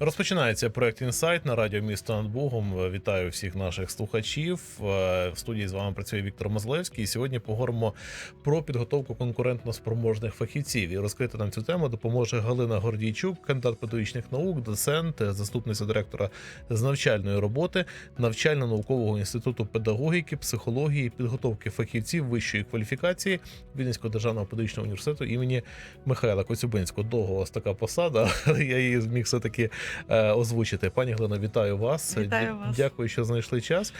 Розпочинається проект інсайт на радіо місто над Богом. Вітаю всіх наших слухачів. Е, В студії з вами працює Віктор Мозлевський. І сьогодні поговоримо про підготовку конкурентно спроможних фахівців. І розкрити нам цю тему допоможе Галина Гордійчук, кандидат педагогічних наук, доцент, заступниця директора з навчальної роботи навчально-наукового інституту педагогіки, психології, підготовки фахівців вищої кваліфікації Вінницького державного педагогічного університету імені Михайла Коцюбинського. Довго у вас така посада, я її зміг все таки озвучити. Пані Глина, вітаю вас. Вітаю вас. Дякую, що знайшли час.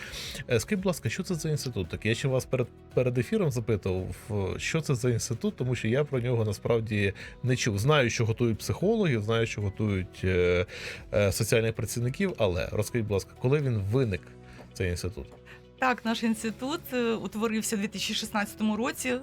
Е, Скажіть, будь ласка, що це за інститут? такий? Я ще вас перед перед ефіром запитував, що це за інститут, тому що я про нього насправді не чув. Знаю, що готують психологів, знаю, що готують е, е, соціальних працівників. Але розкажіть, будь ласка, коли він виник цей інститут? Так, наш інститут е, утворився у 2016 році.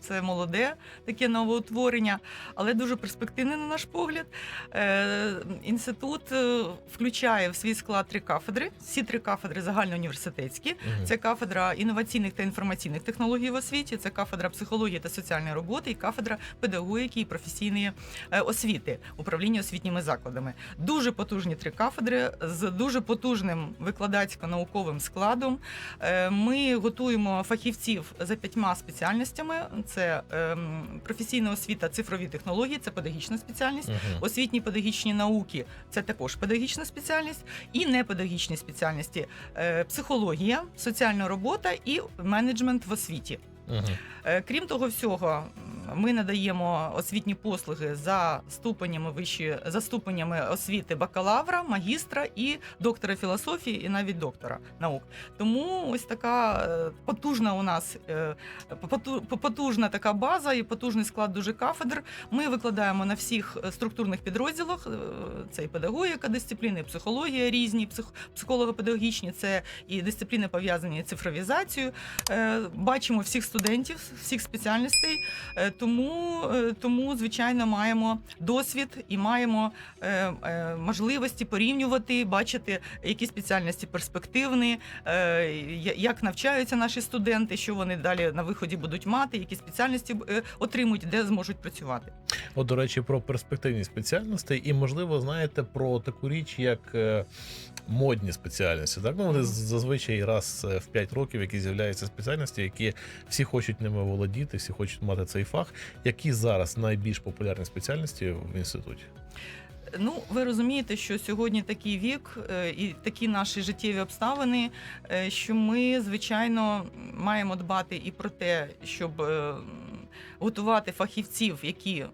Це молоде таке новоутворення, але дуже перспективне на наш погляд. Е, Інститут е, включає в свій склад три кафедри. Всі три кафедри загальноуніверситетські. Це кафедра інноваційних та інформаційних технологій в освіті, це кафедра психології та соціальної роботи і кафедра педагогіки і професійної е, освіти, управління освітніми закладами. Дуже потужні три кафедри з дуже потужним викладацько-науковим складом. Ми готуємо фахівців за п'ятьма спеціальностями: це ем, професійна освіта, цифрові технології, це педагогічна спеціальність. Мгм. Освітні педагогічні науки це також педагогічна спеціальність, і непедагогічні спеціальності е, психологія, соціальна робота і менеджмент в освіті. Угу. Е, Крім того всього, ми надаємо освітні послуги за ступенями вищої за ступенями освіти бакалавра, магістра і доктора філософії, і навіть доктора наук. Тому ось така е, потужна у нас е, потужна така база і потужний склад дуже кафедр. Ми викладаємо на всіх структурних підрозділах. е, Це і педагогіка, дисципліни, і психологія різні, псих, психолого-педагогічні, це і дисципліни пов'язані з цифровізацією. Бачимо всіх студентів, всіх спеціальностей. Тому, е, тому звичайно, маємо досвід і маємо е, е, можливості порівнювати, бачити, які спеціальності перспективні, як навчаються наші студенти, що вони далі на виході будуть мати, які спеціальності отримують, де зможуть працювати. От, до речі, про перспективні спеціальності, і можливо, знаєте про таку річ, як модні спеціальності. Так, ну вони зазвичай раз в 5 років, які з'являються спеціальності, які всі хочуть ними володіти, всі хочуть мати цей фах. Які зараз найбільш популярні спеціальності в інституті? Ну, ви розумієте, що сьогодні такий вік е, і такі наші життєві обставини, е, що ми, звичайно, маємо дбати і про те, щоб е, готувати фахівців, які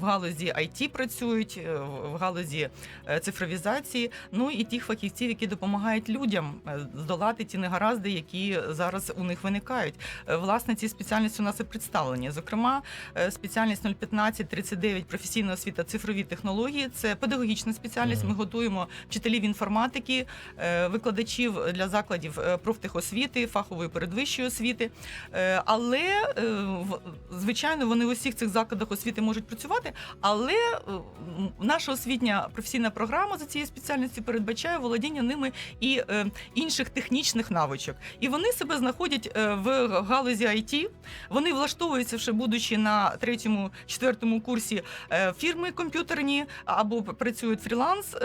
в галузі IT працюють, е, в галузі е, цифровізації, ну і тих фахівців, які допомагають людям е, здолати ті негаразди, які зараз у них виникають. Власне, ці спеціальності у нас і представлені. Зокрема, спеціальність 015-39 професійна освіта цифрові технології. Це педагогічна спеціальність. Ми готуємо вчителів інформатики, викладачів для закладів профтехосвіти, фахової передвищої освіти. Але звичайно вони в усіх цих закладах освіти можуть працювати. Але е, наша освітня професійна програма за цією спеціальністю передбачає володіння ними і е, інших технічних навичок. І вони себе знаходять е, в галузі IT. Вони влаштовуються, вже будучи на третьому, четвертому курсі фірми комп'ютерні або працюють фріланс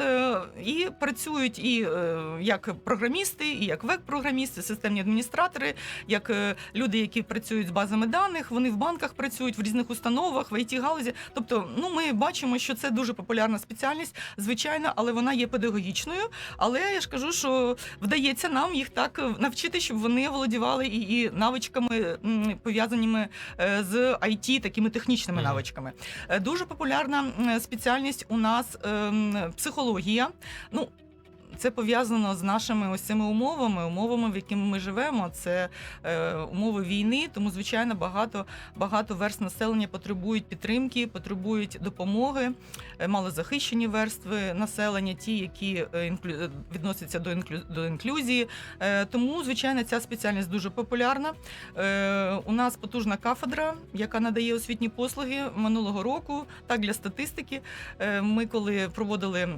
і працюють і як програмісти, і як веб-програмісти, системні адміністратори, як люди, які працюють з базами даних. Вони в банках працюють в різних установах, в it галузі. Тобто, ну ми бачимо, що це дуже популярна спеціальність, звичайно, але вона є педагогічною. Але я ж кажу, що вдається нам їх так е, навчити, щоб вони володівали і, і навичками пов'язаними е, з IT, такими технічними Мгм. навичками. Е, Дуже популярна спеціальність у нас ем, психологія. Ну, це пов'язано з нашими ось цими умовами, умовами, в якими ми живемо. Це е, умови війни, тому звичайно багато багато верст населення потребують підтримки, потребують допомоги. Е, малозахищені верстви населення, ті, які е, інклю... е, відносяться до інклю... до інклюзії. Е, тому, звичайно, ця спеціальність дуже популярна. Е, у нас потужна кафедра, яка надає освітні послуги минулого року. Так для статистики. Е, ми коли проводили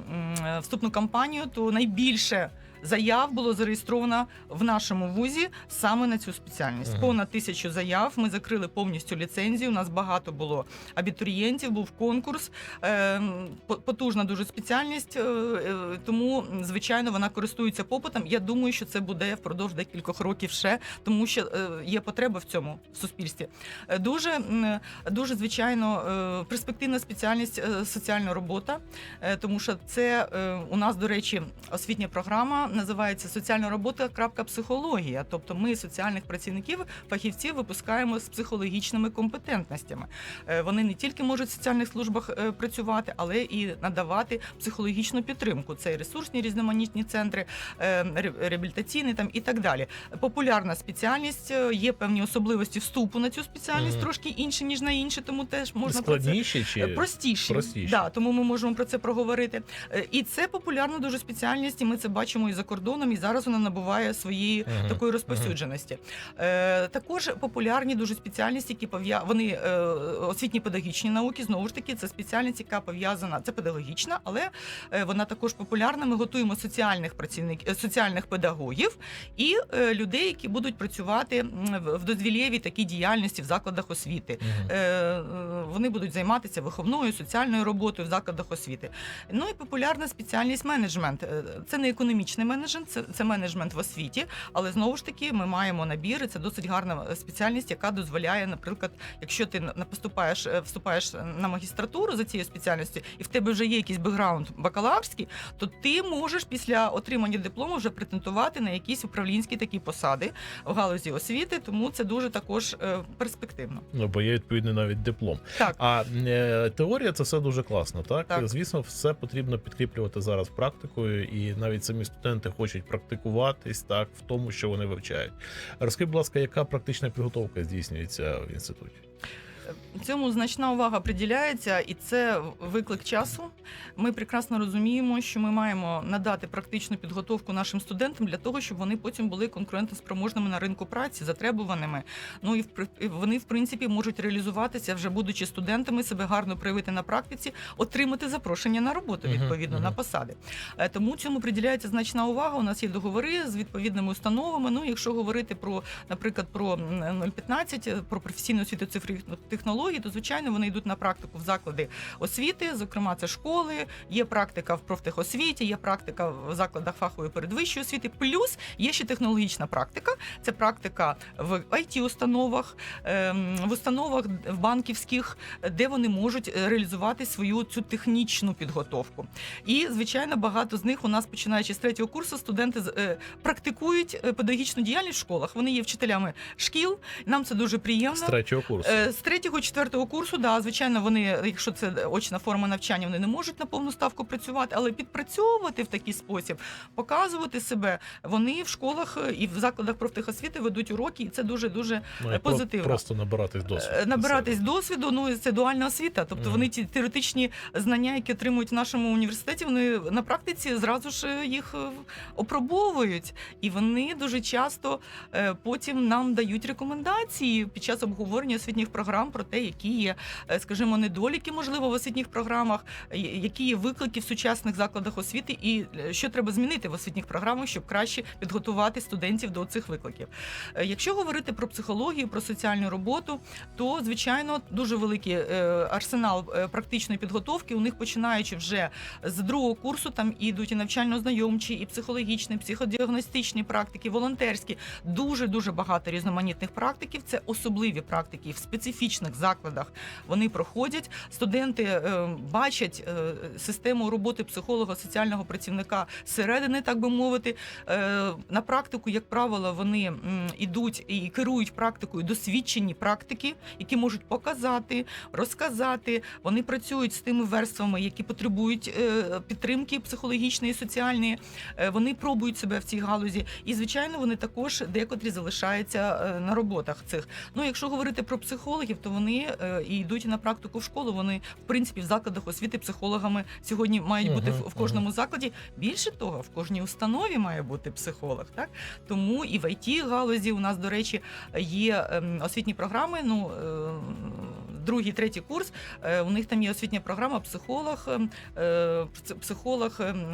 вступну кампанію, то найбільше заяв було зареєстровано в нашому вузі саме на цю спеціальність. Мгм. Понад тисячу заяв. Ми закрили повністю ліцензію. У нас багато було абітурієнтів, був конкурс. Е, Потужна дуже спеціальність, е, е, тому звичайно вона користується попитом. Я думаю, що це буде впродовж декількох років ще, тому що е, є потреба в цьому в суспільстві. Е, Дуже дуже звичайно е, перспективна спеціальність е, соціальна робота, е, тому що це е, у нас, до речі, освітня програма називається Соціальна робота. крапка психологія. Тобто, ми соціальних працівників, фахівців випускаємо з психологічними компетентностями. Е, Вони не тільки можуть в соціальних службах е, працювати, але і надавати психологічну підтримку. Це і ресурсні різноманітні центри, е, реабілітаційні там і так далі. Популярна спеціальність, є певні особливості вступу на цю спеціальність, Мгм. трошки інші ніж на інші, тому теж можна про це чи Простіші, Простіші. Да, тому ми можемо про це проговорити. І це популярна дуже спеціальність, і ми це бачимо і за кордоном, і зараз вона набуває своєї Мгм, такої розповсюдженості. Е, також популярні дуже спеціальності, які пов'я... вони е, освітні педагогічні науки. Знову ж таки, це спеціальність, яка пов'язана, це педагогічна, але е, вона також популярна. Ми готуємо соціальних працівників, соціальних педагогів і е, людей, які будуть працювати в в дозвілєвій такій діяльності в закладах освіти. Мгм. Е, е, вони будуть займатися виховною соціальною роботою в закладах освіти. Ну і популярна спеціальність менеджмент. Е, Це не економічний менеджмент, це, це менеджмент в освіті. Але знову ж таки, ми маємо набір. Це досить гарна е, спеціальність, яка дозволяє, наприклад, якщо ти поступаєш, е, вступаєш на магістратуру за цією спеціальністю, і в тебе вже є якийсь бекграунд бакалаврський, то ти можеш після отримання диплому вже претендувати на якісь управлінські такі посади в галузі освіти. Тому це дуже також е, перспективно. Ну, бо є відповідний навіть диплом. Так. А теорія це все дуже класно, так? Так. Звісно, все потрібно підкріплювати зараз практикою, і навіть самі студенти хочуть практикуватись так в тому, що вони вивчають. Розкажи, будь ласка, яка практична підготовка здійснюється в інституті? Цьому значна увага приділяється, і це виклик часу. Ми прекрасно розуміємо, що ми маємо надати практичну підготовку нашим студентам для того, щоб вони потім були конкурентоспроможними на ринку праці, затребуваними. Ну і вони, в принципі, можуть реалізуватися вже будучи студентами, себе гарно проявити на практиці, отримати запрошення на роботу відповідно на посади. Е, Тому цьому приділяється значна увага. У нас є договори з відповідними установами. Ну, якщо говорити про, наприклад, про 015, е, про професійну освіту цифрових технологій, то звичайно вони йдуть на практику в заклади освіти. Зокрема, це школи, є практика в профтехосвіті, є практика в закладах фахової передвищої освіти. Плюс є ще технологічна практика. Це практика в it установах ем, в установах в банківських, де вони можуть е, реалізувати свою цю технічну підготовку. І звичайно, багато з них у нас, починаючи з третього курсу, студенти е, практикують е, педагогічну діяльність в школах. Вони є вчителями шкіл. Нам це дуже приємно. З третього курсу. З третього, четвертого курсу, да, звичайно, вони, якщо це очна форма навчання, вони не можуть на повну ставку працювати, але підпрацьовувати в такий спосіб, показувати себе. Вони в школах е, і в закладах профтехосвіти ведуть уроки, і це дуже дуже Ну, позитивно. Просто набиратись досвіду. Е, набиратись досвіду. Ну це дуальна освіта. Тобто Мгм. вони ті теоретичні знання, які отримують в нашому університеті, вони на практиці зразу ж е, їх е, опробовують, і вони дуже часто е, потім нам дають рекомендації під час обговорення освітніх програм про те, які є, е, скажімо, недоліки, можливо, в освітніх програмах, е, які є виклики в сучасних закладах освіти, і е, що треба змінити в освітніх програмах, щоб краще підготувати студентів до цих викликів. Якщо говорити про психологію, про соціальну роботу, то звичайно дуже великий арсенал практичної підготовки. У них починаючи вже з другого курсу, там ідуть і навчально-знайомчі, і психологічні, психодіагностичні практики, волонтерські. Дуже дуже багато різноманітних практиків. Це особливі практики в специфічних закладах. Вони проходять. Студенти е, бачать е, систему роботи психолога, соціального працівника зсередини, так би мовити. Е, на практику, як правило, вони м, ідуть і керують практикою досвідчені практики, які можуть показати, розказати. Вони працюють з тими верствами, які потребують підтримки психологічної, соціальної. Вони пробують себе в цій галузі, і звичайно, вони також декотрі залишаються на роботах цих. Ну, якщо говорити про психологів, то вони е, і йдуть на практику в школу. Вони в принципі в закладах освіти психологами сьогодні мають бути в, кожному закладі. Більше того, в кожній установі має бути психолог. Так тому і в it галузі у нас, до речі, є ем, освітні програми. Ну е, другий, третій курс. е, У них там є освітня програма психолог, ем, е, пс- психолог ем,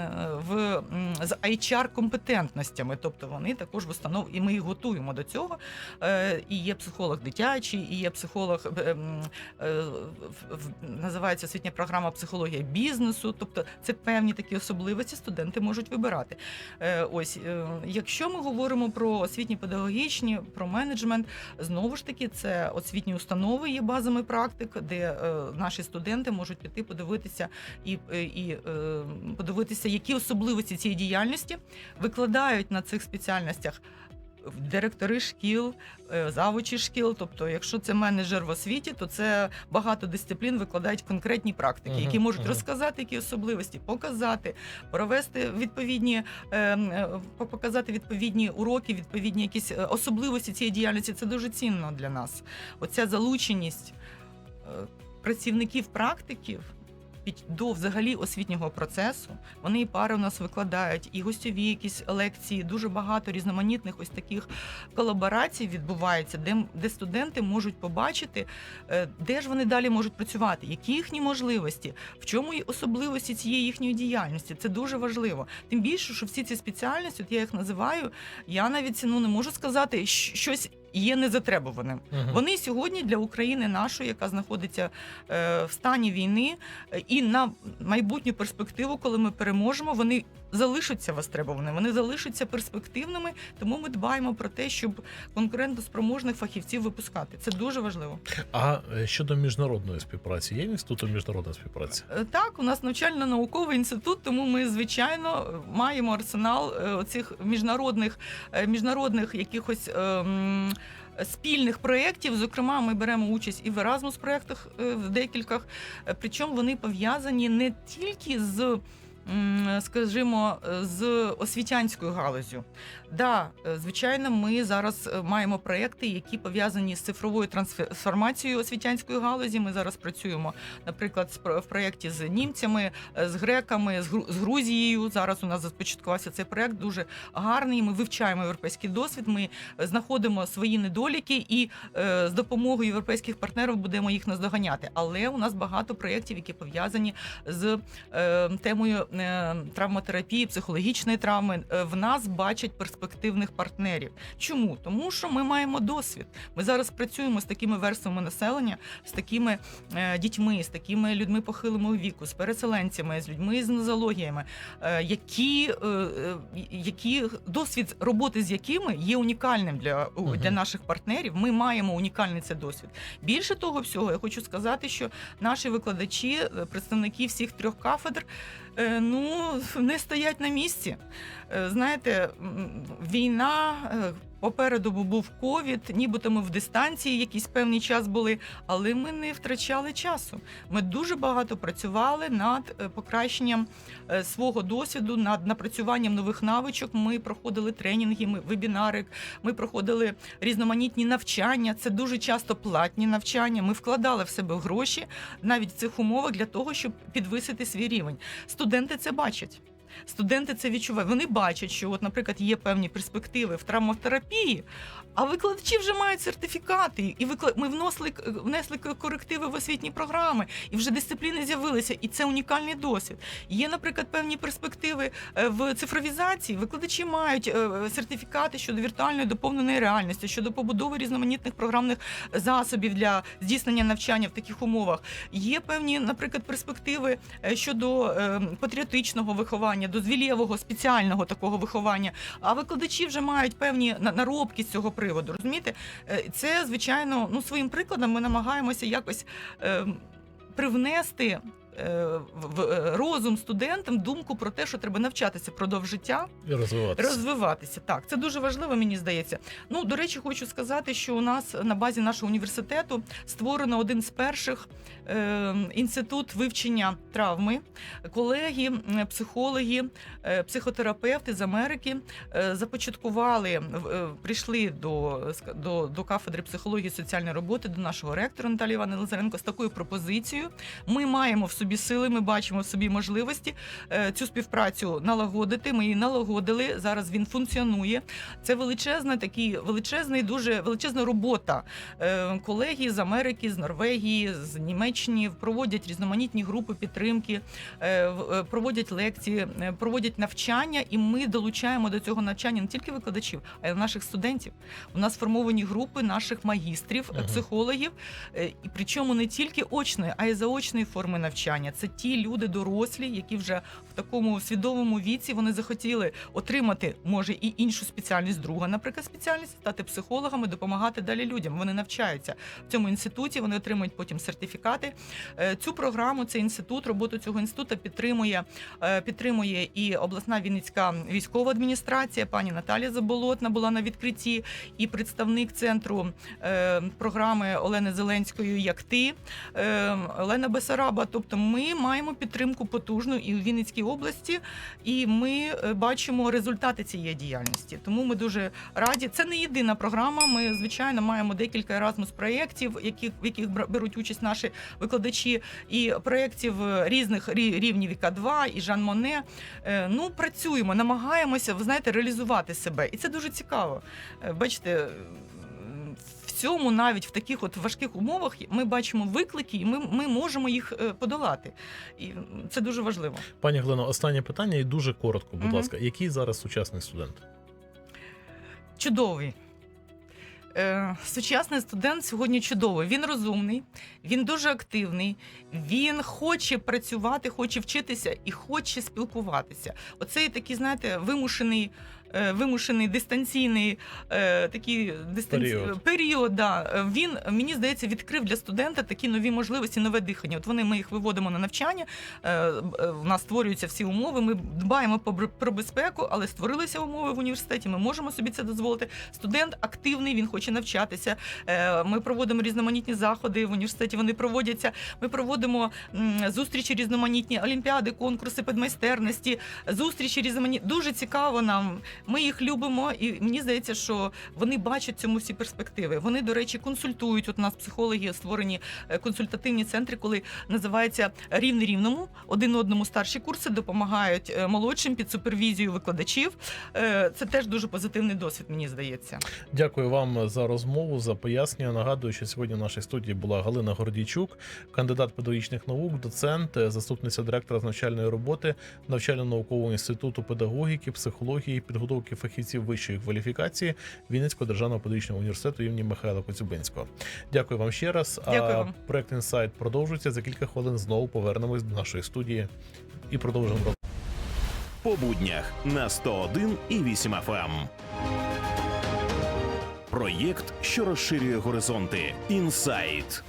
в з HR компетентностями. Тобто вони також в установ, і ми їх готуємо до цього. Е, І є психолог дитячий, і є психолог е, м, е, в- в- називається освітня програма психологія бізнесу. Тобто це певні такі особливості студенти можуть вибирати. Ось, якщо ми говоримо про освітні педагогічні, про менеджмент, знову ж таки, це освітні установи є базами практик, де е, наші студенти можуть піти подивитися і, е, і е, подивитися, які особливості цієї діяльності викладають на цих спеціальностях. Директори шкіл, завучі шкіл. Тобто, якщо це менеджер в освіті, то це багато дисциплін викладають конкретні практики, які можуть розказати які особливості, показати, провести відповідні по- показати відповідні уроки, відповідні якісь особливості цієї діяльності. Це дуже цінно для нас. Оця залученість працівників практиків. До взагалі освітнього процесу вони і пари у нас викладають, і гостьові якісь лекції. Дуже багато різноманітних ось таких колаборацій відбувається, де, де студенти можуть побачити, е, де ж вони далі можуть працювати, які їхні можливості, в чому і особливості цієї їхньої діяльності. Це дуже важливо. Тим більше, що всі ці спеціальності, от я їх називаю, я навіть ну, не можу сказати, щ- щось є незатребуваним. Угу. Вони сьогодні для України нашої, яка знаходиться е, в стані війни, і на майбутню перспективу, коли ми переможемо, вони залишаться востребованими, вони залишаться перспективними. Тому ми дбаємо про те, щоб конкурентоспроможних фахівців випускати. Це дуже важливо. А е, щодо міжнародної співпраці, є інститутом міжнародної співпраці? Е, Так, у нас навчально-науковий інститут, тому ми звичайно маємо арсенал е, оцих міжнародних міжнародних якихось. е, Спільних проєктів, зокрема, ми беремо участь і в Erasmus проєктах в декількох. Причому вони пов'язані не тільки з, скажімо, е, з освітянською галузю. Да, е, звичайно, ми зараз е, маємо проєкти, які пов'язані з цифровою трансформацією освітянської галузі. Ми зараз працюємо наприклад, в проєкті з німцями, з греками, з Гру- Грузією. Зараз у нас започаткувався цей проєкт дуже гарний. Ми вивчаємо європейський досвід. Ми знаходимо свої недоліки і з допомогою європейських партнерів будемо їх наздоганяти. Але у нас багато проєктів, які пов'язані з темою травматерапії, психологічної травми. Е, в нас бачать перспективних партнерів. Чому? Тому що ми маємо досвід. Ми зараз працюємо з такими верствами населення, з такими е, дітьми, з такими людьми похилого віку, з переселенцями, з людьми з нозологіями, е, які, е, е, які досвід роботи з якими є унікальним для, для наших партнерів. Ми маємо унікальний це досвід. Більше того всього, я хочу сказати, що наші викладачі, е, представники всіх трьох кафедр, е, ну не стоять на місці. Е, Знаєте, війна. Попереду був ковід, нібито ми в дистанції якийсь певний час були, але ми не втрачали часу. Ми дуже багато працювали над е, покращенням е, свого досвіду, над напрацюванням нових навичок. Ми проходили тренінги, ми вебінари, ми проходили різноманітні навчання. Це дуже часто платні навчання. Ми вкладали в себе гроші навіть в цих умовах для того, щоб підвисити свій рівень. Студенти це бачать. Студенти це відчувають. Вони бачать, що, от, наприклад, є певні перспективи в травмотерапії, а викладачі вже мають сертифікати, і викла... ми внесли, внесли корективи в освітні програми, і вже дисципліни з'явилися, і це унікальний досвід. Є, наприклад, певні перспективи е, в цифровізації. Викладачі мають е, сертифікати щодо віртуальної доповненої реальності, щодо побудови різноманітних програмних засобів для здійснення навчання в таких умовах. Є певні, наприклад, перспективи е, щодо е, патріотичного виховання, дозвілєвого спеціального такого виховання. А викладачі вже мають певні наробки з цього приводу. Розумієте, Е, це звичайно, ну своїм прикладом ми намагаємося якось е, привнести. е, В в розум студентам думку про те, що треба навчатися продовж життя, І розвиватися. розвиватися. Так, це дуже важливо, мені здається. Ну, до речі, хочу сказати, що у нас на базі нашого університету створено один з перших е, інститут вивчення травми, колеги, психологи, е, психотерапевти з Америки е, започаткували, е, прийшли до, до, до кафедри психології і соціальної роботи, до нашого ректора Наталії Івани Лазаренко з такою пропозицією. Ми маємо в собі сили, ми бачимо в собі можливості цю співпрацю налагодити. Ми її налагодили. Зараз він функціонує. Це величезна такий величезний, дуже величезна робота. Колеги з Америки, з Норвегії, з Німеччини проводять різноманітні групи підтримки, е, е, проводять лекції, е, проводять навчання, і ми долучаємо до цього навчання не тільки викладачів, а й наших студентів. У нас сформовані групи наших магістрів, Мгм. психологів, і причому не тільки очної, а й заочної форми навчання. Це ті люди дорослі, які вже в такому свідомому віці вони захотіли отримати, може, і іншу спеціальність, друга, наприклад, спеціальність, стати психологами, допомагати далі людям. Вони навчаються в цьому інституті, вони отримують потім сертифікати. Е, Цю програму, цей інститут, роботу цього інституту підтримує, е, підтримує і обласна Вінницька військова адміністрація. Пані Наталія Заболотна була на відкритті, і представник центру е, програми Олени Зеленської Як ти Олена Бесараба. Тобто, ми маємо підтримку потужну і у Вінницькій області, і ми бачимо результати цієї діяльності. Тому ми дуже раді. Це не єдина програма. Ми звичайно маємо декілька Erasmus проєктів, яких в яких беруть участь наші викладачі, і проєктів е, різних рі- рівнів і К2, і Жан Моне. Е, Ну працюємо, намагаємося, ви знаєте, реалізувати себе, і це дуже цікаво. Е, Бачите. В цьому навіть в таких от важких умовах ми бачимо виклики, і ми, ми можемо їх подолати. І це дуже важливо. Пані Глено, останнє питання і дуже коротко, будь Мгм. ласка. Який зараз сучасний студент? Чудовий. Е, Сучасний студент сьогодні чудовий. Він розумний, він дуже активний, він хоче працювати, хоче вчитися і хоче спілкуватися. Оцей такий, знаєте, вимушений. Е, Вимушений дистанційний е, такий дистанці... Період. період да. Він мені здається відкрив для студента такі нові можливості, нове дихання. От вони ми їх виводимо на навчання. Е, е, у нас створюються всі умови. Ми дбаємо про безпеку, але створилися умови в університеті. Ми можемо собі це дозволити. Студент активний, він хоче навчатися. Ми проводимо різноманітні заходи в університеті. Вони проводяться. Ми проводимо зустрічі різноманітні, олімпіади, конкурси підмайстерності, зустрічі різноманітні. Дуже цікаво нам. Ми їх любимо, і мені здається, що вони бачать цьому всі перспективи. Вони, до речі, консультують. От у нас психологи створені е, консультативні центри, коли називається рівний рівному. Один одному старші курси допомагають е, молодшим під супервізією викладачів. Е, Це теж дуже позитивний досвід, мені здається. Дякую вам за розмову, за пояснення. Нагадую, що сьогодні в нашій студії була Галина Гордійчук, кандидат педагогічних наук, доцент, заступниця директора з навчальної роботи навчально-наукового інституту педагогіки, психології, підготовки фахівців вищої кваліфікації Вінницького державного педагогічного університету імені Михайла Коцюбинського. Дякую вам ще раз. Дякую а вам. проект інсайт продовжується за кілька хвилин. Знову повернемось до нашої студії і продовжимо по буднях на 101 і 8 FM. Проєкт, що розширює горизонти. Інсайт.